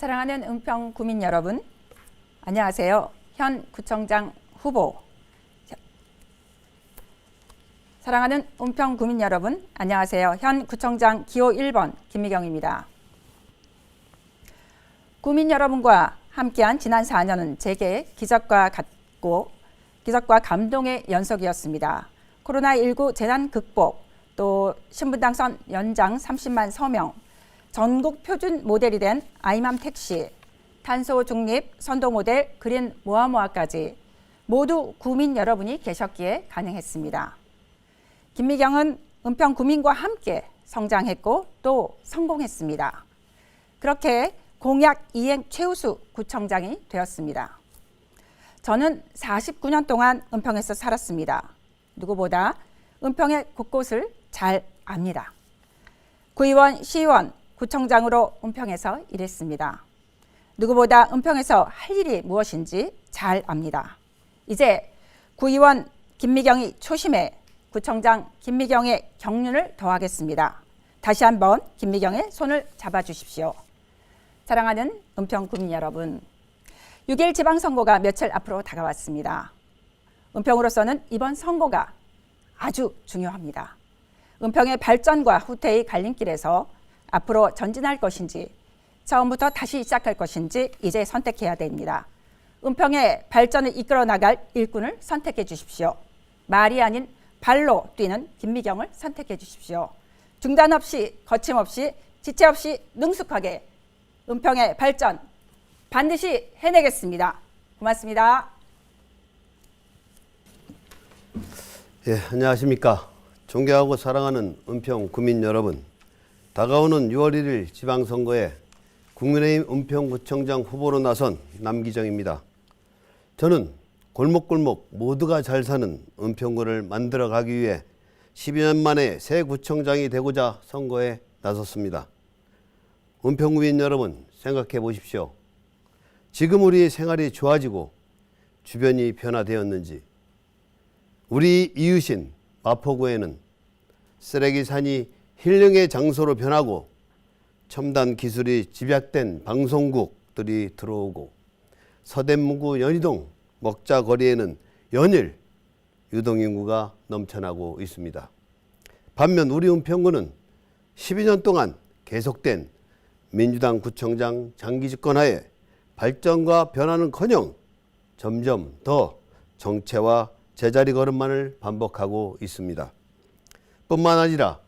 사랑하는 은평 구민 여러분, 안녕하세요. 현 구청장 후보. 사랑하는 은평 구민 여러분, 안녕하세요. 현 구청장 기호 1번 김미경입니다. 구민 여러분과 함께한 지난 4년은 제게 기적과 같고 기적과 감동의 연속이었습니다. 코로나19 재난 극복, 또 신분당 선 연장 30만 서명, 전국 표준 모델이 된 아이맘 택시, 탄소 중립 선도 모델 그린 모아모아까지 모두 구민 여러분이 계셨기에 가능했습니다. 김미경은 은평 구민과 함께 성장했고 또 성공했습니다. 그렇게 공약 이행 최우수 구청장이 되었습니다. 저는 49년 동안 은평에서 살았습니다. 누구보다 은평의 곳곳을 잘 압니다. 구의원, 시의원, 구청장으로 은평에서 일했습니다. 누구보다 은평에서 할 일이 무엇인지 잘 압니다. 이제 구의원 김미경이 초심에 구청장 김미경의 경륜을 더하겠습니다. 다시 한번 김미경의 손을 잡아 주십시오. 사랑하는 은평 구민 여러분, 6일 지방선거가 며칠 앞으로 다가왔습니다. 은평으로서는 이번 선거가 아주 중요합니다. 은평의 발전과 후퇴의 갈림길에서 앞으로 전진할 것인지 처음부터 다시 시작할 것인지 이제 선택해야 됩니다. 은평의 발전을 이끌어 나갈 일꾼을 선택해 주십시오. 말이 아닌 발로 뛰는 김미경을 선택해 주십시오. 중단 없이 거침없이 지체 없이 능숙하게 은평의 발전 반드시 해내겠습니다. 고맙습니다. 예, 안녕하십니까. 존경하고 사랑하는 은평 구민 여러분. 다가오는 6월 1일 지방선거에 국민의힘 은평구청장 후보로 나선 남기정입니다. 저는 골목골목 모두가 잘 사는 은평구를 만들어 가기 위해 12년 만에 새 구청장이 되고자 선거에 나섰습니다. 은평구민 여러분 생각해 보십시오. 지금 우리 생활이 좋아지고 주변이 변화되었는지 우리 이웃인 마포구에는 쓰레기 산이 힐링의 장소로 변하고 첨단 기술이 집약된 방송국들이 들어오고 서대문구 연희동 먹자거리에는 연일 유동인구가 넘쳐나고 있습니다. 반면 우리 은평구는 12년 동안 계속된 민주당 구청장 장기 집권하에 발전과 변화는커녕 점점 더 정체와 제자리 걸음만을 반복하고 있습니다. 뿐만 아니라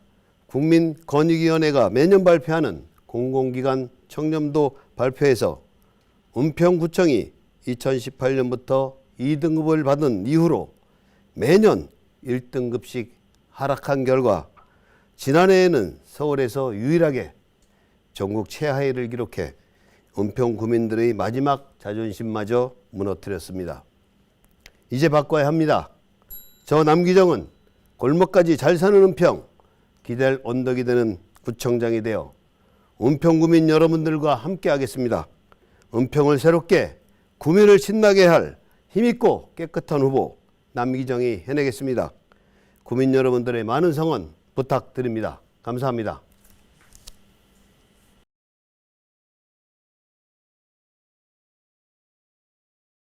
국민권익위원회가 매년 발표하는 공공기관 청렴도 발표에서 은평구청이 2018년부터 2등급을 받은 이후로 매년 1등급씩 하락한 결과 지난해에는 서울에서 유일하게 전국 최하위를 기록해 은평 구민들의 마지막 자존심마저 무너뜨렸습니다. 이제 바꿔야 합니다. 저 남기정은 골목까지 잘 사는 은평, 기댈 언덕이 되는 구청장이 되어 은평 구민 여러분들과 함께 하겠습니다. 은평을 새롭게 구민을 신나게 할 힘있고 깨끗한 후보 남기정이 해내겠습니다. 구민 여러분들의 많은 성원 부탁드립니다. 감사합니다.